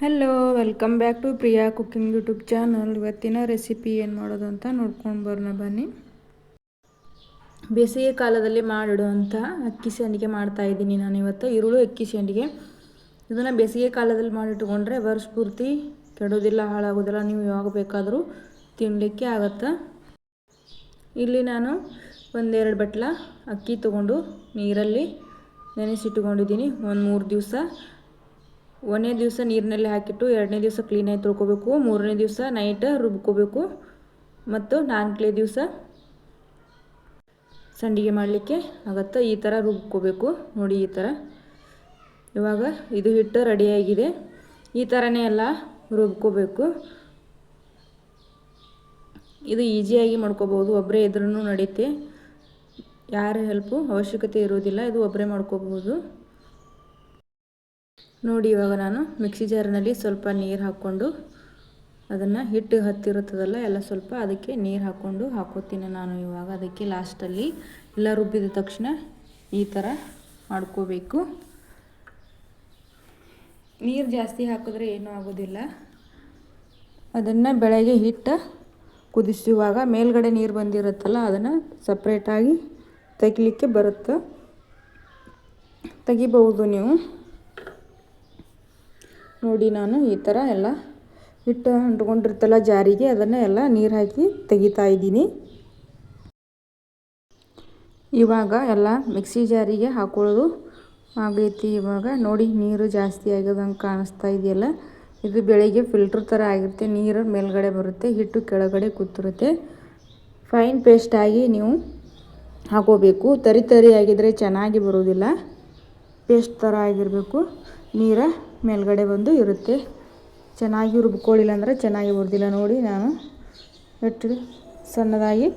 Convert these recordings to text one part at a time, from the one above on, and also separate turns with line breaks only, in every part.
Hello welcome back to Priya cooking YouTube channel ಇವತ್ತಿನ recipe ಏನು ಮಾಡೋದು ಅಂತ ನೋಡ್ಕೊಂಡು ಬರೋಣ, ಬನ್ನಿ. ಬೇಸಿಗೆ ಕಾಲದಲ್ಲಿ ಮಾಡಿಡುವಂಥ ಅಕ್ಕಿ ಸಂಡಿಗೆ ಮಾಡ್ತಾ ಇದ್ದೀನಿ ನಾನು ಇವತ್ತು. ಈರುಳ್ಳು, ಅಕ್ಕಿ ಸಂಡಿಗೆ. ಇದನ್ನು ಬೇಸಿಗೆ ಕಾಲದಲ್ಲಿ ಮಾಡಿಟ್ಕೊಂಡ್ರೆ ವರ್ಷ ಪೂರ್ತಿ ಕೆಡೋದಿಲ್ಲ, ಹಾಳಾಗೋದಿಲ್ಲ. ನೀವು ಯಾವಾಗ ಬೇಕಾದರೂ ತಿನ್ನಲಿಕ್ಕೆ ಆಗತ್ತೆ. ಇಲ್ಲಿ ನಾನು ಒಂದೆರಡು ಬಟ್ಲ ಅಕ್ಕಿ ತೊಗೊಂಡು ನೀರಲ್ಲಿ ನೆನೆಸಿಟ್ಟುಕೊಂಡಿದ್ದೀನಿ. ಒಂದು ಮೂರು ದಿವಸ ಒಂದನೇ ದಿವಸ ನೀರಿನಲ್ಲಿ ಹಾಕಿಟ್ಟು ಎರಡನೇ ದಿವಸ ಕ್ಲೀನಾಗಿ ತೊಳ್ಕೊಬೇಕು, ಮೂರನೇ ದಿವಸ ನೈಟ್ ರುಬ್ಕೋಬೇಕು, ಮತ್ತು ನಾಲ್ಕನೇ ದಿವಸ ಸಂಡಿಗೆ ಮಾಡಲಿಕ್ಕೆ ಆಗತ್ತೆ. ಈ ಥರ ರುಬ್ಕೋಬೇಕು. ನೋಡಿ ಈ ಥರ ಇವಾಗ ಇದು ಹಿಟ್ಟು ರೆಡಿಯಾಗಿದೆ ಈ ಥರನೇ ಎಲ್ಲ ರುಬ್ಕೋಬೇಕು. ಇದು ಈಸಿಯಾಗಿ ಮಾಡ್ಕೋಬೋದು ಒಬ್ಬರೇ ಇದ್ರೂ ನಡೆಯುತ್ತೆ ಯಾರ ಹೆಲ್ಪು ಅವಶ್ಯಕತೆ ಇರೋದಿಲ್ಲ ಇದು ಒಬ್ಬರೇ ಮಾಡ್ಕೋಬೋದು ನೋಡಿ, ಇವಾಗ ನಾನು ಮಿಕ್ಸಿ ಜಾರಿನಲ್ಲಿ ಸ್ವಲ್ಪ ನೀರು ಹಾಕ್ಕೊಂಡು ಅದನ್ನು ಹಿಟ್ಟು ಹತ್ತಿರುತ್ತದಲ್ಲ, ಎಲ್ಲ ಸ್ವಲ್ಪ ಅದಕ್ಕೆ ನೀರು ಹಾಕ್ಕೊಂಡು ಹಾಕೋತೀನಿ ನಾನು ಇವಾಗ. ಅದಕ್ಕೆ ಲಾಸ್ಟಲ್ಲಿ ಎಲ್ಲ ರುಬ್ಬಿದ ತಕ್ಷಣ ಈ ಥರ ಮಾಡ್ಕೋಬೇಕು. ನೀರು ಜಾಸ್ತಿ ಹಾಕಿದ್ರೆ ಏನೂ ಆಗೋದಿಲ್ಲ. ಅದನ್ನು ಬೆಳಗ್ಗೆ ಹಿಟ್ಟು ಕುದಿಸುವಾಗ ಮೇಲ್ಗಡೆ ನೀರು ಬಂದಿರುತ್ತಲ್ಲ, ಅದನ್ನು ಸಪ್ರೇಟಾಗಿ ತೆಗಿಲಿಕ್ಕೆ ಬರುತ್ತೆ? ತೆಗಿಬಹುದು ನೀವು. ನೋಡಿ ನಾನು ಈ ಥರ ಎಲ್ಲ ಹಿಟ್ಟು ಅಂಟ್ಕೊಂಡಿರ್ತಲ್ಲ ಜಾರಿಗೆ, ಅದನ್ನು ಎಲ್ಲ ನೀರು ಹಾಕಿ ತೆಗಿತಾ ಇದ್ದೀನಿ. ಇವಾಗ ಎಲ್ಲ ಮಿಕ್ಸಿ ಜಾರಿಗೆ ಹಾಕೊಳ್ಳೋದು ಆಗೈತಿ. ಇವಾಗ ನೋಡಿ ನೀರು ಜಾಸ್ತಿ ಆಗೋದಂಗೆ ಕಾಣಿಸ್ತಾ ಇದೆಯಲ್ಲ? ಇದು ಬೆಳಗ್ಗೆ ಫಿಲ್ಟ್ರ್ ಥರ ಆಗಿರುತ್ತೆ. ನೀರು ಮೇಲ್ಗಡೆ ಬರುತ್ತೆ, ಹಿಟ್ಟು ಕೆಳಗಡೆ ಕೂತಿರುತ್ತೆ. ಫೈನ್ ಪೇಸ್ಟಾಗಿ ನೀವು ಹಾಕೋಬೇಕು. ತರಿ ತರಿ ಆಗಿದ್ದರೆ ಚೆನ್ನಾಗಿ ಬರೋದಿಲ್ಲ. ಪೇಸ್ಟ್ ಥರ ಆಗಿರಬೇಕು. ನೀರು ಮೇಲ್ಗಡೆ ಬಂದು ಇರುತ್ತೆ. ಚೆನ್ನಾಗಿ ರುಬ್ಕೊಳ್ಳಿಲ್ಲ ಅಂದರೆ ಚೆನ್ನಾಗಿ ಹುರಿದಿಲ್ಲ ನೋಡಿ ನಾನು. ಎಷ್ಟು ಸಣ್ಣದಾಗಿ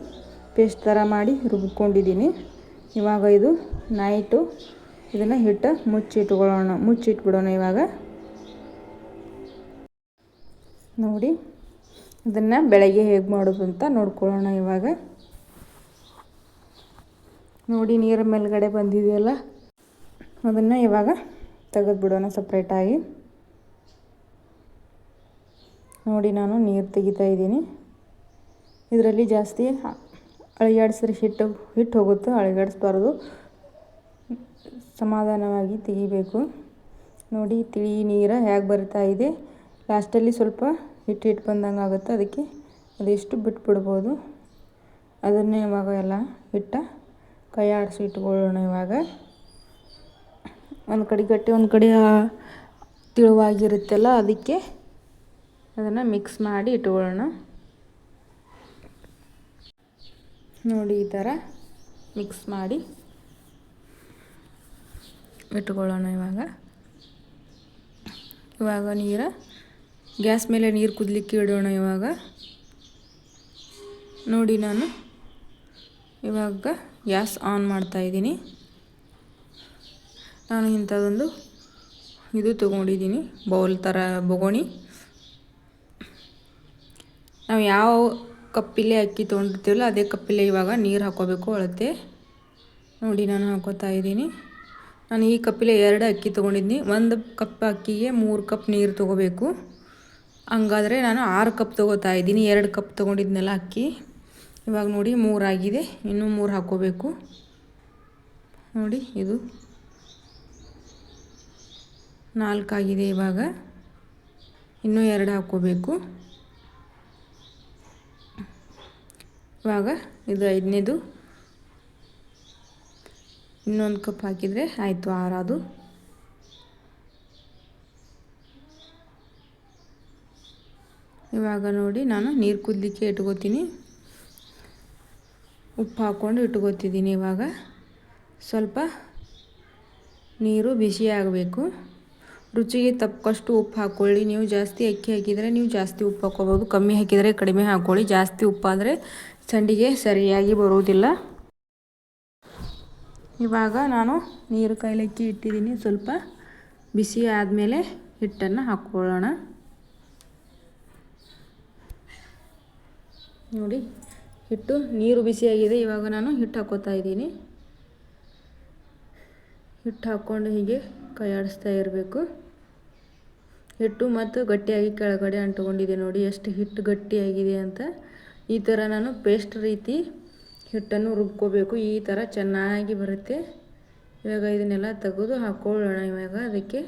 ಪೇಸ್ಟ್ ಥರ ಮಾಡಿ ರುಬ್ಕೊಂಡಿದ್ದೀನಿ. ಇವಾಗ ಇದು ನೈಟು ಇದನ್ನು ಹಿಟ್ಟು ಮುಚ್ಚಿಟ್ಕೊಳ್ಳೋಣ, ಮುಚ್ಚಿಟ್ಬಿಡೋಣ ಇವಾಗ. ನೋಡಿ, ಇದನ್ನು ಬೆಳಗ್ಗೆ ಹೇಗೆ ಮಾಡೋದು ಅಂತ ನೋಡ್ಕೊಳ್ಳೋಣ ಇವಾಗ. ನೋಡಿ, ನೀರ ಮೇಲ್ಗಡೆ ಬಂದಿದೆಯಲ್ಲ? ಅದನ್ನು ಇವಾಗ ತೆಗೆದುಬಿಡೋಣ ಸಪ್ರೇಟಾಗಿ. ನೋಡಿ ನಾನು ನೀರು ತೆಗಿತಾ ಇದ್ದೀನಿ. ಇದರಲ್ಲಿ ಜಾಸ್ತಿ ಅಳಿಗಾಡಿಸಿದ್ರೆ ಹಿಟ್ಟು ಹಿಟ್ಟು ಹೋಗುತ್ತೆ, ಅಳಿಗಾಡಿಸ್ಬಾರ್ದು. ಸಮಾಧಾನವಾಗಿ ತೆಗಿಬೇಕು. ನೋಡಿ, ತಿಳಿ ನೀರು ಹೇಗೆ ಬರ್ತಾ ಇದೆ. ಲಾಸ್ಟಲ್ಲಿ ಸ್ವಲ್ಪ ಹಿಟ್ಟು ಹಿಟ್ಟು ಬಂದಂಗೆ ಆಗುತ್ತೆ. ಅದಕ್ಕೆ ಅದೆಷ್ಟು ಬಿಟ್ಬಿಡ್ಬೋದು. ಅದನ್ನೇ ಇವಾಗ ಎಲ್ಲ ಹಿಟ್ಟ ಕೈ ಆಡಿಸಿ ಇಟ್ಕೊಳ್ಳೋಣ ಇವಾಗ. ಒಂದು ಕಡೆ ಗಟ್ಟಿ, ಒಂದು ಕಡೆ ತಿಳುವಾಗಿರುತ್ತಲ್ಲ, ಅದಕ್ಕೆ ಅದನ್ನು ಮಿಕ್ಸ್ ಮಾಡಿ ಇಟ್ಕೊಳ್ಳೋಣ. ನೋಡಿ ಈ ಥರ ಮಿಕ್ಸ್ ಮಾಡಿ ಇಟ್ಕೊಳ್ಳೋಣ ಇವಾಗ. ಇವಾಗ ನೀರು, ಗ್ಯಾಸ್ ಮೇಲೆ ನೀರು ಕುದಲಿಕ್ಕೆ ಇಡೋಣ ಇವಾಗ. ನೋಡಿ ನಾನು ಇವಾಗ ಗ್ಯಾಸ್ ಆನ್ ಮಾಡ್ತಾಯಿದ್ದೀನಿ ನಾನು ಇಂಥದ್ದೊಂದು ಇದು ತೊಗೊಂಡಿದ್ದೀನಿ, ಬೌಲ್ ಥರ ಬೊಗೋಣಿ. ನಾವು ಯಾವ ಕಪ್ಪಿಲೆ ಅಕ್ಕಿ ತೊಗೊಂಡಿರ್ತೀವಲ್ಲ, ಅದೇ ಕಪ್ಪಿಲೆ ಇವಾಗ ನೀರು ಹಾಕೋಬೇಕು ಅಳತೆ. ನೋಡಿ ನಾನು ಹಾಕೋತಾ ಇದ್ದೀನಿ. ನಾನು ಈ ಕಪ್ಪಿಲೆ ಎರಡು ಅಕ್ಕಿ ತೊಗೊಂಡಿದ್ದೀನಿ. ಒಂದು ಕಪ್ ಅಕ್ಕಿಗೆ ಮೂರು ಕಪ್ ನೀರು ತೊಗೋಬೇಕು. ಹಂಗಾದರೆ ನಾನು ಆರು ಕಪ್ ತೊಗೋತಾ ಇದ್ದೀನಿ, ಎರಡು ಕಪ್ ತೊಗೊಂಡಿದ್ನಲ್ಲ ಅಕ್ಕಿ. ಇವಾಗ ನೋಡಿ ಮೂರಾಗಿದೆ, ಇನ್ನೂ ಮೂರು ಹಾಕೋಬೇಕು. ನೋಡಿ ಇದು. ನಾಲ್ಕಾಗಿದೆ ಇವಾಗ. ಇನ್ನೂ ಎರಡು ಹಾಕ್ಕೋಬೇಕು. ಇವಾಗ ಇದು ಐದನೇದು. ಇನ್ನೊಂದು ಕಪ್ ಹಾಕಿದರೆ ಆಯಿತು, ಆರಾದು. ಇವಾಗ ನೋಡಿ ನಾನು ನೀರು ಕುದಲಿಕ್ಕೆ ಇಟ್ಕೋತೀನಿ. ಉಪ್ಪು ಹಾಕ್ಕೊಂಡು ಇಟ್ಕೋತಿದ್ದೀನಿ ಇವಾಗ. ಸ್ವಲ್ಪ ನೀರು ಬಿಸಿ ಆಗಬೇಕು. ರುಚಿಗೆ ತಕ್ಕಷ್ಟು ಉಪ್ಪು ಹಾಕ್ಕೊಳ್ಳಿ. ನೀವು ಜಾಸ್ತಿ ಅಕ್ಕಿ ಹಾಕಿದರೆ ನೀವು ಜಾಸ್ತಿ ಉಪ್ಪು ಹಾಕ್ಕೋಬೋದು. ಕಮ್ಮಿ ಹಾಕಿದರೆ ಕಡಿಮೆ ಹಾಕ್ಕೊಳ್ಳಿ. ಜಾಸ್ತಿ ಉಪ್ಪಾದರೆ ಸಂಡಿಗೆ ಸರಿಯಾಗಿ ಬರುವುದಿಲ್ಲ. ಇವಾಗ ನಾನು ನೀರು ಕಾಯ್ಲಿಕ್ಕೆ ಇಟ್ಟಿದ್ದೀನಿ. ಸ್ವಲ್ಪ ಬಿಸಿ ಆದಮೇಲೆ ಹಿಟ್ಟನ್ನು ಹಾಕ್ಕೊಳ್ಳೋಣ. ನೋಡಿ, ಹಿಟ್ಟು ನೀರು ಬಿಸಿಯಾಗಿದೆ. ಇವಾಗ ನಾನು ಹಿಟ್ಟು ಹಾಕೋತಾ ಇದ್ದೀನಿ. ಹಿಟ್ಟು ಹಾಕ್ಕೊಂಡು ಹೀಗೆ ಕೈ ಆಡಿಸ್ತಾ ಇರಬೇಕು. ಹಿಟ್ಟು ಮತ್ತು ಗಟ್ಟಿಯಾಗಿ ಕೆಳಗಡೆ ಅಂಟುಕೊಂಡಿದೆ ನೋಡಿ, ಎಷ್ಟು ಹಿಟ್ಟು ಗಟ್ಟಿಯಾಗಿದೆ ಅಂತ. ಈ ಥರ ನಾನು ಪೇಸ್ಟ್ ರೀತಿ ಹಿಟ್ಟನ್ನು ರುಬ್ಕೋಬೇಕು. ಈ ಥರ ಚೆನ್ನಾಗಿ ಬರುತ್ತೆ. ಇವಾಗ ಇದನ್ನೆಲ್ಲ ತೆಗೆದು ಹಾಕ್ಕೊಳ್ಳೋಣ ಇವಾಗ ಅದಕ್ಕೆ.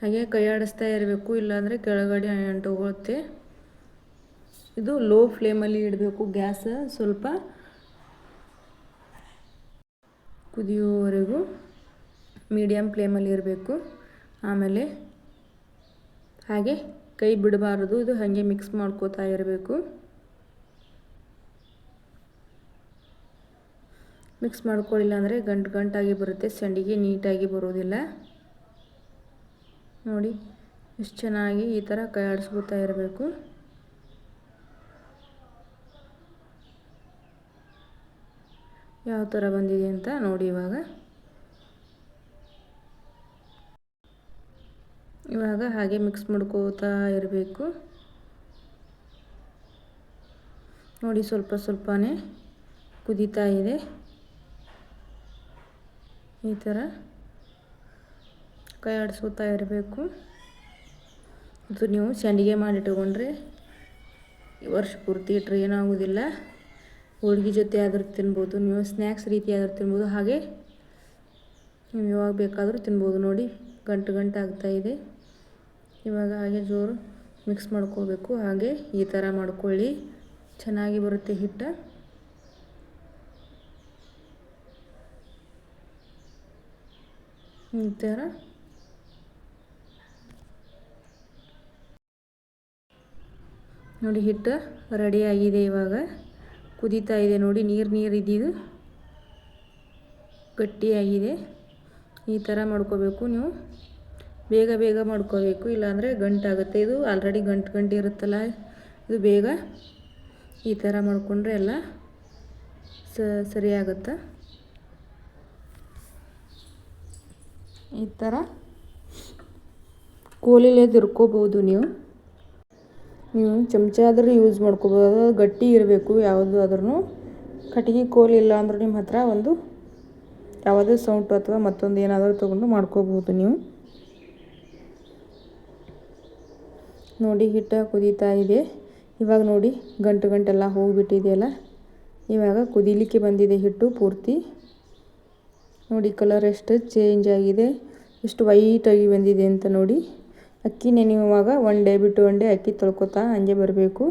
ಹಾಗೆ ಕೈ ಆಡಿಸ್ತಾ ಇರಬೇಕು, ಇಲ್ಲಾಂದರೆ ಕೆಳಗಡೆ ಅಂಟುಕೊಳ್ಳುತ್ತೆ. ಇದು ಲೋ ಫ್ಲೇಮಲ್ಲಿ ಇಡಬೇಕು. ಗ್ಯಾಸ್ ಸ್ವಲ್ಪ ಕುದಿಯುವವರೆಗೂ ಮೀಡಿಯಮ್ ಫ್ಲೇಮಲ್ಲಿ ಇರಬೇಕು. ಆಮೇಲೆ ಹಾಗೆ ಕೈ ಬಿಡಬಾರದು, ಇದು ಹಾಗೆ ಮಿಕ್ಸ್ ಮಾಡ್ಕೋತಾ ಇರಬೇಕು. ಮಿಕ್ಸ್ ಮಾಡ್ಕೊಳ್ಳಿಲ್ಲ ಅಂದರೆ ಗಂಟು ಗಂಟಾಗಿ ಬರುತ್ತೆ, ಸಂಡಿಗೆ ನೀಟಾಗಿ ಬರೋದಿಲ್ಲ. ನೋಡಿ, ಎಷ್ಟು ಚೆನ್ನಾಗಿ ಈ ಥರ ಕೈ ಆಡಿಸ್ಕೊತಾ ಇರಬೇಕು. ಯಾವ ಥರ ಬಂದಿದೆ ಅಂತ ನೋಡಿ ಇವಾಗ. ಇವಾಗ ಹಾಗೆ ಮಿಕ್ಸ್ ಮಾಡ್ಕೋತಾ ಇರಬೇಕು. ನೋಡಿ ಸ್ವಲ್ಪ ಸ್ವಲ್ಪನೇ ಕುದೀತಾ ಇದೆ. ಈ ಥರ ಕೈ ಆಡಿಸ್ಕೋತಾ ಇರಬೇಕು. ಅದು ನೀವು ಸಂಡಿಗೆ ಮಾಡಿಟ್ಕೊಂಡ್ರೆ ವರ್ಷ ಪೂರ್ತಿ ಇಟ್ಟರೆ ಏನಾಗೋದಿಲ್ಲ ಹೋಳ್ಗೆ ಜೊತೆ ಆದರೂ ತಿನ್ಬೋದು, ನೀವು ಸ್ನ್ಯಾಕ್ಸ್ ರೀತಿ ಆದರೂ ತಿನ್ಬೋದು, ಹಾಗೆ ನೀವು ಯಾವಾಗ ಬೇಕಾದರೂ ತಿನ್ಬೋದು. ನೋಡಿ ಗಂಟು ಗಂಟು ಆಗ್ತಾಯಿದೆ ಇವಾಗ ಹಾಗೆ ಜೋರು ಮಿಕ್ಸ್ ಮಾಡ್ಕೋಬೇಕು ಹಾಗೆ ಈ ಥರ ಮಾಡ್ಕೊಳ್ಳಿ. ಚೆನ್ನಾಗಿ ಬರುತ್ತೆ ಹಿಟ್ಟು. ಈ ಥರ ನೋಡಿ ಹಿಟ್ಟು ರೆಡಿಯಾಗಿದೆ ಇವಾಗ. ಕುದೀತಾ ಇದೆ ನೋಡಿ, ನೀರು ನೀರು ಇದ್ದಿದ್ದು. ಗಟ್ಟಿಯಾಗಿದೆ ಈ ಥರ ಮಾಡ್ಕೋಬೇಕು ನೀವು. ಬೇಗ ಬೇಗ ಮಾಡ್ಕೋಬೇಕು, ಇಲ್ಲಾಂದರೆ ಗಂಟಾಗುತ್ತೆ. ಇದು ಆಲ್ರೆಡಿ ಗಂಟು ಗಂಟು ಇರುತ್ತಲ್ಲ, ಇದು ಬೇಗ ಈ ಥರ ಮಾಡಿಕೊಂಡ್ರೆ ಎಲ್ಲ ಸರಿಯಾಗುತ್ತೆ? ಈ ಥರ ಕೋಲಿಲೇ ತಿರ್ಕೋಬೋದು ನೀವು. ನೀವು ಚಮಚ ಆದರೂ ಯೂಸ್ ಮಾಡ್ಕೋಬೋದು ಗಟ್ಟಿ ಇರಬೇಕು ಯಾವುದು ಆದ್ರೂ ಕಟ್ಟಿಗೆ ಕೋಲ್ ಇಲ್ಲ ಅಂದ್ರೆ ನಿಮ್ಮ ಹತ್ರ ಒಂದು ಯಾವುದೇ ಸೌಂಟು ಅಥವಾ ಮತ್ತೊಂದು ಏನಾದರೂ ತೊಗೊಂಡು ಮಾಡ್ಕೋಬೋದು ನೀವು. ನೋಡಿ, ಹಿಟ್ಟು ಕುದೀತಾ ಇದೆ. ಇವಾಗ ನೋಡಿ, ಗಂಟು ಗಂಟೆಲ್ಲ ಹೋಗಿಬಿಟ್ಟಿದೆಯಲ್ಲ? ಇವಾಗ ಕುದೀಲಿಕ್ಕೆ ಬಂದಿದೆ ಹಿಟ್ಟು ಪೂರ್ತಿ. ನೋಡಿ ಕಲರ್ ಎಷ್ಟು ಚೇಂಜ್ ಆಗಿದೆ. ಎಷ್ಟು ವೈಟಾಗಿ ಬಂದಿದೆ ಅಂತ ನೋಡಿ. ಅಕ್ಕಿ ನೆನೆಯುವಾಗ ಒನ್ ಡೇ ಬಿಟ್ಟು ಒನ್ ಡೇ ಅಕ್ಕಿ ತೊಳ್ಕೊತಾ ಹಂಗೆ ಬರಬೇಕು.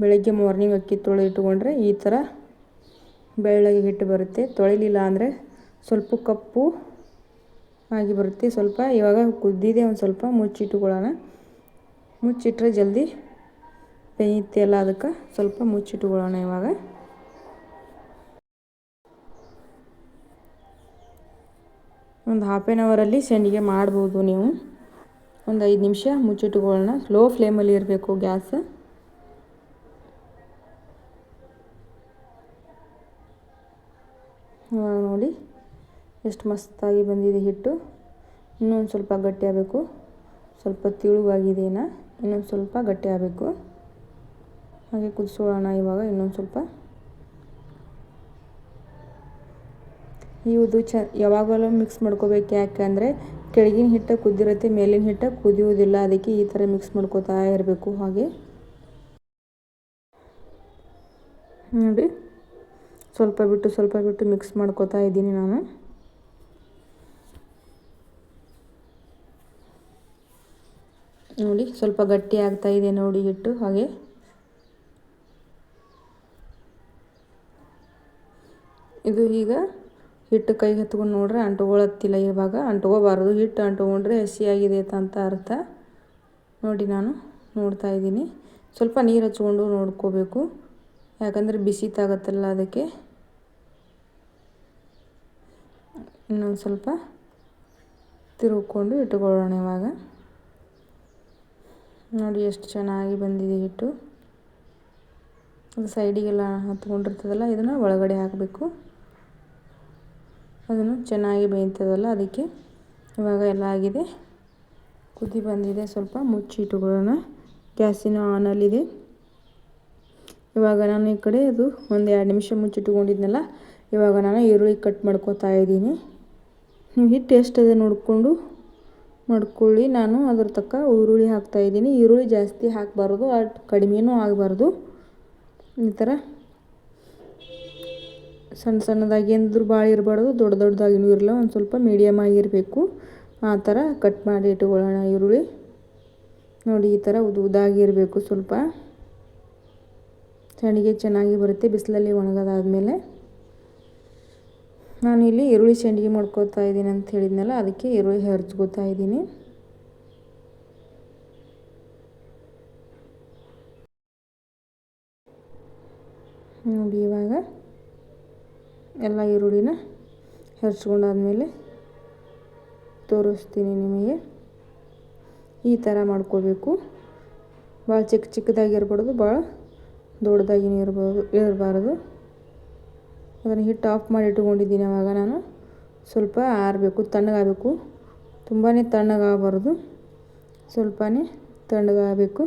ಬೆಳಗ್ಗೆ ಮಾರ್ನಿಂಗ್ ಅಕ್ಕಿ ತೊಳೆ ಇಟ್ಕೊಂಡ್ರೆ ಈ ಥರ ಬೆಳ್ಳಗೆ ಹಿಟ್ಟು ಬರುತ್ತೆ. ತೊಳಿಲಿಲ್ಲ ಅಂದರೆ ಸ್ವಲ್ಪ ಕಪ್ಪು ಆಗಿ ಬರುತ್ತೆ. ಸ್ವಲ್ಪ ಇವಾಗ ಕುದ್ದಿದೆ ಒಂದು ಸ್ವಲ್ಪ, ಮುಚ್ಚಿಟ್ಟುಕೊಳ್ಳೋಣ. ಮುಚ್ಚಿಟ್ರೆ ಜಲ್ದಿ ಬೇಯುತ್ತೆ ಅದಕ್ಕೆ ಸ್ವಲ್ಪ ಮುಚ್ಚಿಟ್ಕೊಳ್ಳೋಣ ಇವಾಗ. ಒಂದು ಹಾಫ್ ಆ್ಯನ್ ಅವರಲ್ಲಿ ಸಂಡಿಗೆ ಮಾಡ್ಬೋದು ನೀವು. ಒಂದು ಐದು ನಿಮಿಷ ಮುಚ್ಚಿಟ್ಕೊಳ್ಳೋಣ. ಸ್ಲೋ ಫ್ಲೇಮಲ್ಲಿ ಇರಬೇಕು ಗ್ಯಾಸ್. ನೋಡಿ ಎಷ್ಟು ಮಸ್ತಾಗಿ ಬಂದಿದೆ ಹಿಟ್ಟು. ಇನ್ನೊಂದು ಸ್ವಲ್ಪ ಗಟ್ಟಿಯಾಗಬೇಕು ಸ್ವಲ್ಪ ತಿಳುವಾಗಿದೆನ ಇನ್ನೊಂದು ಸ್ವಲ್ಪ ಗಟ್ಟಿ ಆಗಬೇಕು. ಹಾಗೆ ಕುದಿಸೋಣ ಇವಾಗ ಇನ್ನೊಂದು ಸ್ವಲ್ಪ. ಇವುದು ಚ, ಯಾವಾಗಲೂ ಮಿಕ್ಸ್ ಮಾಡ್ಕೋಬೇಕು ಯಾಕಂದರೆ ಕೆಳಗಿನ ಹಿಟ್ಟು ಕುದ್ದಿರುತ್ತೆ, ಮೇಲಿನ ಹಿಟ್ಟು ಕುದಿಯೋದಿಲ್ಲ ಅದಕ್ಕೆ ಈ ಥರ ಮಿಕ್ಸ್ ಮಾಡ್ಕೋತಾ ಇರಬೇಕು ಹಾಗೆ. ನೋಡಿ, ಸ್ವಲ್ಪ ಬಿಟ್ಟು ಸ್ವಲ್ಪ ಬಿಟ್ಟು ಮಿಕ್ಸ್ ಮಾಡ್ಕೋತಾ ಇದ್ದೀನಿ ನಾನು. ನೋಡಿ, ಸ್ವಲ್ಪ ಗಟ್ಟಿ ಆಗ್ತಾ ಇದೆ ನೋಡಿ ಹಿಟ್ಟು, ಹಾಗೆ. ಇದು ಈಗ ಹಿಟ್ಟು ಕೈಗೆ ಹತ್ಕೊಂಡು ನೋಡ್ರೆ ಅಂಟುಗೊಳತ್ತಿಲ್ಲ ಇವಾಗ. ಅಂಟ್ಕೋಬಾರ್ದು ಹಿಟ್ಟು ಅಂಟುಕೊಂಡ್ರೆ ಹಸಿಯಾಗಿದೆ ಅಂತ ಅರ್ಥ. ನೋಡಿ ನಾನು ನೋಡ್ತಾ ಇದ್ದೀನಿ. ಸ್ವಲ್ಪ ನೀರು ಹಚ್ಕೊಂಡು ನೋಡ್ಕೋಬೇಕು. ಯಾಕಂದರೆ ಬಿಸಿ ತಾಗತ್ತಲ್ಲ ಅದಕ್ಕೆ. ಇನ್ನೊಂದು ಸ್ವಲ್ಪ ತಿರುಗಿಕೊಂಡು ಇಟ್ಕೊಳ್ಳೋಣ ಇವಾಗ. ನೋಡಿ ಎಷ್ಟು ಚೆನ್ನಾಗಿ ಬಂದಿದೆ ಹಿಟ್ಟು. ಅದು ಸೈಡಿಗೆಲ್ಲ ಹತ್ಕೊಂಡಿರ್ತದಲ್ಲ, ಇದನ್ನು ಒಳಗಡೆ ಹಾಕಬೇಕು. ಅದನ್ನು ಚೆನ್ನಾಗಿ ಬೇಯ್ತದಲ್ಲ, ಅದಕ್ಕೆ ಇವಾಗ ಎಲ್ಲ ಆಗಿದೆ. ಕುದಿ ಬಂದಿದೆ, ಸ್ವಲ್ಪ ಮುಚ್ಚಿಟ್ಟುಕೊಳ್ಳೋಣ ಗ್ಯಾಸಿನ ಆನಲ್ಲಿದೆ ಇವಾಗ ನಾನು ಈ ಕಡೆ ಅದು ಒಂದು ಎರಡು ನಿಮಿಷ ಮುಚ್ಚಿಟ್ಟುಕೊಂಡಿದ್ನಲ್ಲ ಇವಾಗ ನಾನು ಈರುಳ್ಳಿ ಕಟ್ ಮಾಡ್ಕೋತಾ ಇದ್ದೀನಿ. ನೀವು ಹಿಟ್ಟು ಎಷ್ಟಿದೆ ನೋಡಿಕೊಂಡು ಮಾಡ್ಕೊಳ್ಳಿ. ನಾನು ಅದ್ರ ತಕ್ಕ ಈರುಳ್ಳಿ ಹಾಕ್ತಾಯಿದ್ದೀನಿ ಈರುಳ್ಳಿ ಜಾಸ್ತಿ ಹಾಕಬಾರ್ದು ಅಟ್ ಕಡಿಮೆನೂ ಆಗಬಾರ್ದು. ಈ ಥರ. ಸಣ್ಣ ಸಣ್ಣದಾಗಿ ಅಂದರೂ ಭಾಳ ಇರಬಾರ್ದು, ದೊಡ್ಡ ದೊಡ್ಡದಾಗಿನೂ ಇರಲ್ಲ, ಒಂದು ಸ್ವಲ್ಪ ಮೀಡಿಯಮ್ ಆಗಿರಬೇಕು. ಆ ಥರ ಕಟ್ ಮಾಡಿ ಇಟ್ಕೊಳ್ಳೋಣ ಈರುಳ್ಳಿ. ನೋಡಿ, ಈ ಥರ ಉದು ಉದಾಗಿರಬೇಕು ಸ್ವಲ್ಪ. ಚಣಿಗೆ ಚೆನ್ನಾಗಿ ಬರುತ್ತೆ, ಬಿಸಿಲಲ್ಲಿ ಒಣಗೋದಾದ್ಮೇಲೆ. ನಾನು ಇಲ್ಲಿ ಈರುಳ್ಳಿ ಸಂಡಿಗೆ ಮಾಡ್ಕೋತಾ ಇದ್ದೀನಿ ಅಂತ ಹೇಳಿದ್ನಲ್ಲ, ಅದಕ್ಕೆ ಈರುಳ್ಳಿ ಹೆರ್ಚ್ಕೋತಾ ಇದ್ದೀನಿ. ನೋಡಿ ಇವಾಗ ಎಲ್ಲ ಈರುಳ್ಳಿನ ಹೆರ್ಚ್ಕೊಂಡಾದ್ಮೇಲೆ ತೋರಿಸ್ತೀನಿ ನಿಮಗೆ. ಈ ಥರ ಮಾಡ್ಕೋಬೇಕು. ಭಾಳ ಚಿಕ್ಕ ಚಿಕ್ಕದಾಗಿರ್ಬಾರ್ದು, ಭಾಳ ದೊಡ್ಡದಾಗಿನೂ ಇರ್ಬೋದು ಇರಬಾರ್ದು. ಅದನ್ನು ಹಿಟ್ಟು ಆಫ್ ಮಾಡಿ ಇಟ್ಕೊಂಡಿದ್ದೀನಿ ಅವಾಗ ನಾನು. ಸ್ವಲ್ಪ ಆರಬೇಕು, ತಣ್ಣಗಾಗಬೇಕು. ತುಂಬಾ ತಣ್ಣಗಾಗಬಾರ್ದು. ಸ್ವಲ್ಪನೇ ತಣ್ಣಗಾಗಬೇಕು.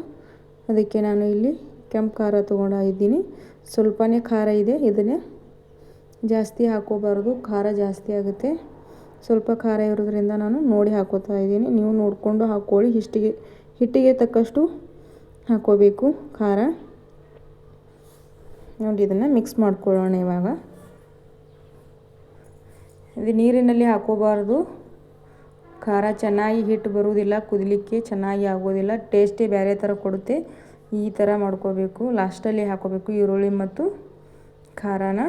ಅದಕ್ಕೆ ನಾನು ಇಲ್ಲಿ ಕೆಂಪು ಖಾರ ತೊಗೊಂಡಿದ್ದೀನಿ ಸ್ವಲ್ಪನೇ ಖಾರ ಇದೆ, ಇದನ್ನೇ ಜಾಸ್ತಿ ಹಾಕೋಬಾರ್ದು ಖಾರ ಜಾಸ್ತಿ ಆಗುತ್ತೆ. ಸ್ವಲ್ಪ ಖಾರ ಇರೋದ್ರಿಂದ ನಾನು ನೋಡಿ ಹಾಕೋತಾ ಇದ್ದೀನಿ. ನೀವು ನೋಡಿಕೊಂಡು ಹಾಕ್ಕೊಳ್ಳಿ. ಹಿಟ್ಟಿಗೆ ಹಿಟ್ಟಿಗೆ ತಕ್ಕಷ್ಟು ಹಾಕೋಬೇಕು ಖಾರ. ನೋಡಿ, ಇದನ್ನು ಮಿಕ್ಸ್ ಮಾಡ್ಕೊಳ್ಳೋಣ ಇವಾಗ. ಇದು ನೀರಿನಲ್ಲಿ ಹಾಕೋಬಾರ್ದು. ಖಾರ ಚೆನ್ನಾಗಿ ಹಿಟ್ಟು ಬರುವುದಿಲ್ಲ, ಕುದಲಿಕ್ಕೆ ಚೆನ್ನಾಗಿ ಆಗೋದಿಲ್ಲ, ಟೇಸ್ಟೇ ಬೇರೆ ಥರ ಕೊಡುತ್ತೆ. ಈ ಥರ ಮಾಡ್ಕೋಬೇಕು. ಲಾಸ್ಟಲ್ಲಿ ಹಾಕೋಬೇಕು ಈರುಳ್ಳಿ ಮತ್ತು ಖಾರನ.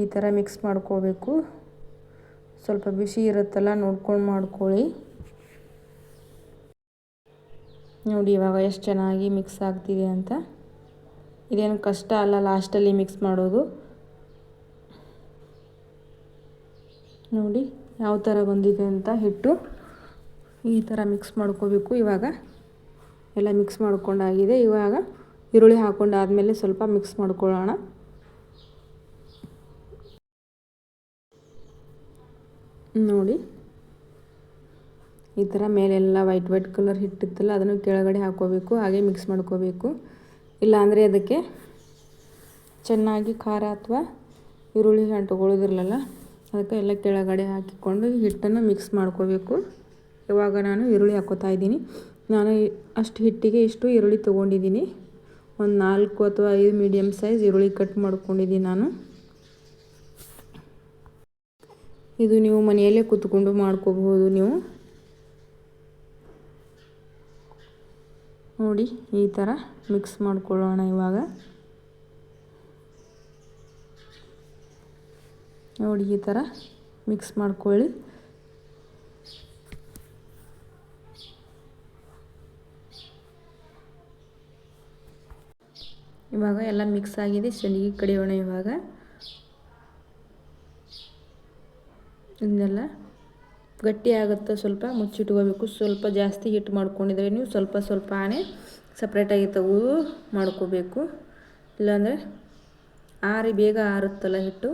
ಈ ಥರ ಮಿಕ್ಸ್ ಮಾಡ್ಕೋಬೇಕು. ಸ್ವಲ್ಪ ಬಿಸಿ ಇರುತ್ತಲ್ಲ, ನೋಡ್ಕೊಂಡು ಮಾಡ್ಕೊಳ್ಳಿ. ನೋಡಿ, ಇವಾಗ ಎಷ್ಟು ಚೆನ್ನಾಗಿ ಮಿಕ್ಸ್ ಆಗ್ತಿದೆ ಅಂತ. ಇದೇನು ಕಷ್ಟ ಅಲ್ಲ, ಲಾಸ್ಟಲ್ಲಿ ಮಿಕ್ಸ್ ಮಾಡೋದು. ನೋಡಿ ಯಾವ ಥರ ಬಂದಿದೆ ಅಂತ ಹಿಟ್ಟು. ಈ ಥರ ಮಿಕ್ಸ್ ಮಾಡ್ಕೋಬೇಕು. ಇವಾಗ ಎಲ್ಲ ಮಿಕ್ಸ್ ಮಾಡ್ಕೊಂಡಾಗಿದೆ ಇವಾಗ ಈರುಳ್ಳಿ ಹಾಕೊಂಡಾದಮೇಲೆ ಸ್ವಲ್ಪ ಮಿಕ್ಸ್ ಮಾಡ್ಕೊಳ್ಳೋಣ. ನೋಡಿ ಈ ಥರ ಮೇಲೆಲ್ಲ ವೈಟ್ ವೈಟ್ ಕಲರ್ ಹಿಟ್ಟಿತ್ತಲ್ಲ ಅದನ್ನು ಕೆಳಗಡೆ ಹಾಕೋಬೇಕು, ಹಾಗೆ ಮಿಕ್ಸ್ ಮಾಡ್ಕೋಬೇಕು. ಇಲ್ಲಾಂದರೆ ಅದಕ್ಕೆ ಚೆನ್ನಾಗಿ ಖಾರ ಅಥವಾ ಈರುಳ್ಳಿ ಅಂಟುಕೊಳ್ಳೋದಿರಲಿಲ್ಲ ಅದಕ್ಕೆ ಎಲ್ಲ ಕೆಳಗಡೆ ಹಾಕಿಕೊಂಡು ಹಿಟ್ಟನ್ನು ಮಿಕ್ಸ್ ಮಾಡ್ಕೋಬೇಕು ಇವಾಗ ನಾನು ಈರುಳ್ಳಿ ಹಾಕೋತಾ ಇದ್ದೀನಿ. ನಾನು ಅಷ್ಟು ಹಿಟ್ಟಿಗೆ ಇಷ್ಟು ಈರುಳ್ಳಿ ತೊಗೊಂಡಿದ್ದೀನಿ. ಒಂದು ನಾಲ್ಕು ಅಥವಾ ಐದು ಮೀಡಿಯಮ್ ಸೈಜ್ ಈರುಳ್ಳಿ ಕಟ್ ಮಾಡ್ಕೊಂಡಿದ್ದೀನಿ ನಾನು. ಇದು ನೀವು ಮನೆಯಲ್ಲೇ ಕೂತ್ಕೊಂಡು ಮಾಡ್ಕೋಬಹುದು ನೀವು. ನೋಡಿ, ಈ ಥರ ಮಿಕ್ಸ್ ಮಾಡ್ಕೊಳ್ಳೋಣ ಇವಾಗ. ನೋಡಿ ಈ ಥರ ಮಿಕ್ಸ್ ಮಾಡ್ಕೊಳ್ಳಿ. ಇವಾಗ ಎಲ್ಲ ಮಿಕ್ಸ್ ಆಗಿದೆ ಸಂಡಿಗೆ ಕಡಿಯೋಣ ಇವಾಗ. ಇದನ್ನೆಲ್ಲ ಗಟ್ಟಿ ಆಗುತ್ತೆ ಸ್ವಲ್ಪ ಮುಚ್ಚಿಟ್ಕೋಬೇಕು. ಸ್ವಲ್ಪ ಜಾಸ್ತಿ ಹಿಟ್ಟು ಮಾಡ್ಕೊಂಡಿದ್ರೆ ನೀವು ಸ್ವಲ್ಪ ಸ್ವಲ್ಪ ಆನೆ ಸಪ್ರೇಟಾಗಿ ತೆಗೆದು ಮಾಡ್ಕೋಬೇಕು. ಇಲ್ಲಾಂದರೆ ಆರಿ ಬೇಗ ಆರುತ್ತಲ್ಲ ಹಿಟ್ಟು.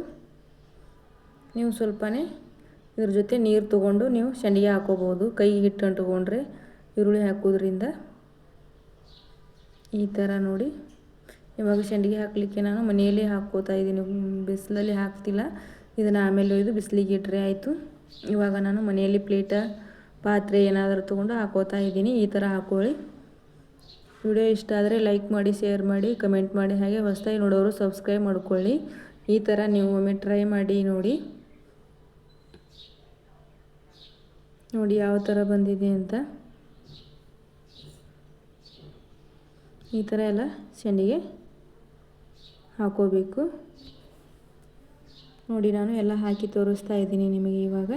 ನೀವು ಸ್ವಲ್ಪನೇ ಇದ್ರ ಜೊತೆ ನೀರು ತೊಗೊಂಡು ನೀವು ಸಂಡಿಗೆ ಹಾಕೋಬೋದು. ಕೈ ಹಿಟ್ಟು ತೊಗೊಂಡ್ರೆ ಈರುಳ್ಳಿ ಹಾಕೋದ್ರಿಂದ ಈ ಥರ ನೋಡಿ. ಇವಾಗ ಸಂಡಿಗೆ ಹಾಕಲಿಕ್ಕೆ ನಾನು ಮನೆಯಲ್ಲೇ ಹಾಕ್ಕೋತಾ ಇದ್ದೀನಿ. ಬಿಸಿಲಲ್ಲಿ ಹಾಕ್ತಿಲ್ಲ. ಇದನ್ನು ಆಮೇಲೆ ಒಯ್ದು ಬಿಸಿಲಿಗೆ ಇಟ್ಟರೆ ಆಯಿತು. ಇವಾಗ ನಾನು ಮನೆಯಲ್ಲಿ ಪ್ಲೇಟ, ಪಾತ್ರೆ ಏನಾದರೂ ತೊಗೊಂಡು ಹಾಕೋತಾ ಇದ್ದೀನಿ. ಈ ಥರ ಹಾಕೊಳ್ಳಿ. ವಿಡಿಯೋ ಇಷ್ಟ ಆದರೆ ಲೈಕ್ ಮಾಡಿ, ಶೇರ್ ಮಾಡಿ, ಕಮೆಂಟ್ ಮಾಡಿ. ಹಾಗೆ ಹೊಸದಾಗಿ ನೋಡೋರು ಸಬ್ಸ್ಕ್ರೈಬ್ ಮಾಡ್ಕೊಳ್ಳಿ. ಈ ಥರ ನೀವು ಒಮ್ಮೆ ಟ್ರೈ ಮಾಡಿ ನೋಡಿ. ನೋಡಿ ಯಾವ ಥರ ಬಂದಿದೆ ಅಂತ. ಈ ಥರ ಎಲ್ಲ ಸಂಡಿಗೆ ಹಾಕೋಬೇಕು. ನೋಡಿ ನಾನು ಎಲ್ಲ ಹಾಕಿ ತೋರಿಸ್ತಾ ಇದ್ದೀನಿ ನಿಮಗೆ ಇವಾಗ.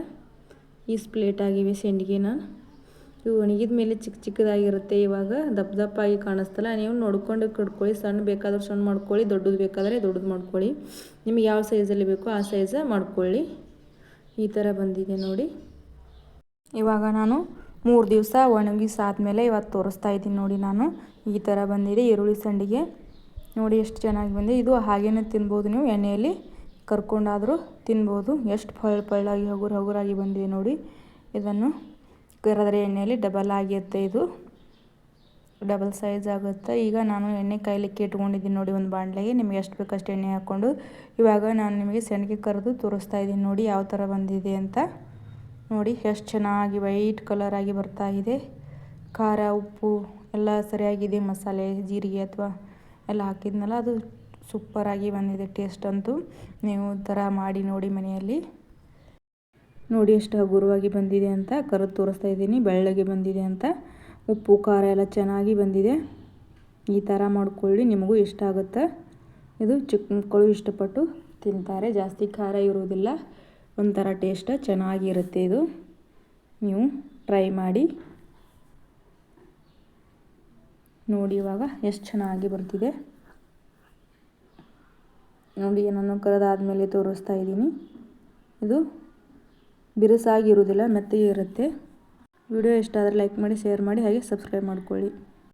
ಈ ಸ್ಪ್ಲೇಟ್ ಆಗಿವೆ ಸೆಂಡಿಗೆ ನಾನು. ಇವು ಒಣಗಿದ ಮೇಲೆ ಚಿಕ್ಕ ಚಿಕ್ಕದಾಗಿರುತ್ತೆ. ಇವಾಗ ದಪ್ಪ ದಪ್ಪಾಗಿ ಕಾಣಿಸ್ತಲ್ಲ, ನೀವು ನೋಡ್ಕೊಂಡು ಕಟ್ಕೊಳ್ಳಿ. ಸಣ್ಣ ಬೇಕಾದ್ರೆ ಸಣ್ಣ ಮಾಡ್ಕೊಳ್ಳಿ, ದೊಡ್ಡದು ಬೇಕಾದರೆ ದೊಡ್ಡದು ಮಾಡ್ಕೊಳ್ಳಿ. ನಿಮಗೆ ಯಾವ ಸೈಜಲ್ಲಿ ಬೇಕೋ ಆ ಸೈಜ ಮಾಡ್ಕೊಳ್ಳಿ. ಈ ಥರ ಬಂದಿದೆ ನೋಡಿ. ಇವಾಗ ನಾನು ಮೂರು ದಿವಸ ಒಣಗಿಸಾದ್ಮೇಲೆ ಇವತ್ತು ತೋರಿಸ್ತಾ ಇದ್ದೀನಿ ನೋಡಿ ನಾನು. ಈ ಥರ ಬಂದಿದೆ ಈರುಳ್ಳಿ ಸಂಡಿಗೆ. ನೋಡಿ ಎಷ್ಟು ಚೆನ್ನಾಗಿ ಬಂದಿದೆ. ಇದು ಹಾಗೇ ತಿನ್ಬೋದು ನೀವು, ಎಣ್ಣೆಯಲ್ಲಿ ಕರ್ಕೊಂಡಾದರೂ ತಿನ್ಬೋದು. ಎಷ್ಟು ಪಳ್ಳ ಪಳ್ಳಾಗಿ ಹಗುರು ಹಗುರಾಗಿ ಬಂದಿದೆ ನೋಡಿ. ಇದನ್ನು ಕರೆದ್ರೆ ಎಣ್ಣೆಯಲ್ಲಿ ಡಬಲ್ ಆಗಿರುತ್ತೆ ಇದು. ಡಬಲ್ ಸೈಜ್ ಆಗುತ್ತೆ. ಈಗ ನಾನು ಎಣ್ಣೆ ಕಾಯ್ಲಿಕ್ಕೆ ಇಟ್ಕೊಂಡಿದ್ದೀನಿ ನೋಡಿ ಒಂದು ಬಾಣಲೆಗೆ. ನಿಮಗೆ ಎಷ್ಟು ಬೇಕಷ್ಟು ಎಣ್ಣೆ ಹಾಕ್ಕೊಂಡು. ಇವಾಗ ನಾನು ನಿಮಗೆ ಸೆಣಗೆ ಕರೆದು ತೋರಿಸ್ತಾ ಇದ್ದೀನಿ ನೋಡಿ ಯಾವ ಥರ ಬಂದಿದೆ ಅಂತ. ನೋಡಿ, ಎಷ್ಟು ಚೆನ್ನಾಗಿ ವೈಟ್ ಕಲರ್ ಆಗಿ ಬರ್ತಾ ಇದೆ. ಖಾರ, ಉಪ್ಪು ಎಲ್ಲ ಸರಿಯಾಗಿದೆ. ಮಸಾಲೆ, ಜೀರಿಗೆ ಅಥವಾ ಎಲ್ಲ ಹಾಕಿದ್ನಲ್ಲ, ಅದು ಸೂಪರಾಗಿ ಬಂದಿದೆ ಟೇಸ್ಟ್ ಅಂತೂ. ನೀವು ಥರ ಮಾಡಿ ನೋಡಿ ಮನೆಯಲ್ಲಿ. ನೋಡಿ, ಎಷ್ಟು ಹಗುರವಾಗಿ ಬಂದಿದೆ ಅಂತ ಕರೆದು ತೋರಿಸ್ತಾ ಇದ್ದೀನಿ. ಬೆಳ್ಳಗೆ ಬಂದಿದೆ ಅಂತ. ಉಪ್ಪು, ಖಾರ ಎಲ್ಲ ಚೆನ್ನಾಗಿ ಬಂದಿದೆ. ಈ ಥರ ಮಾಡಿಕೊಳ್ಳಿ, ನಿಮಗೂ ಇಷ್ಟ ಆಗುತ್ತೆ. ಇದು ಚಿಕ್ಕ ಮಕ್ಕಳು ಇಷ್ಟಪಟ್ಟು ತಿಂತಾರೆ. ಜಾಸ್ತಿ ಖಾರ ಇರುವುದಿಲ್ಲ. ಒಂಥರ ಟೇಸ್ಟ್ ಚೆನ್ನಾಗಿರುತ್ತೆ ಇದು. ನೀವು ಟ್ರೈ ಮಾಡಿ. ನೋಡಿ ಇವಾಗ ಎಷ್ಟು ಚೆನ್ನಾಗಿ ಬರ್ತಿದೆ. ನೋಡಿ ನಾನು ಕರೆದಾದಮೇಲೆ ತೋರಿಸ್ತಾ ಇದ್ದೀನಿ. ಇದು ಬಿರುಸಾಗಿರುವುದಿಲ್ಲ, ಮೆತ್ತಗೆ ಇರುತ್ತೆ. ವಿಡಿಯೋ ಇಷ್ಟ ಆದರೆ ಲೈಕ್ ಮಾಡಿ, ಶೇರ್ ಮಾಡಿ, ಹಾಗೆ ಸಬ್ಸ್ಕ್ರೈಬ್ ಮಾಡ್ಕೊಳ್ಳಿ.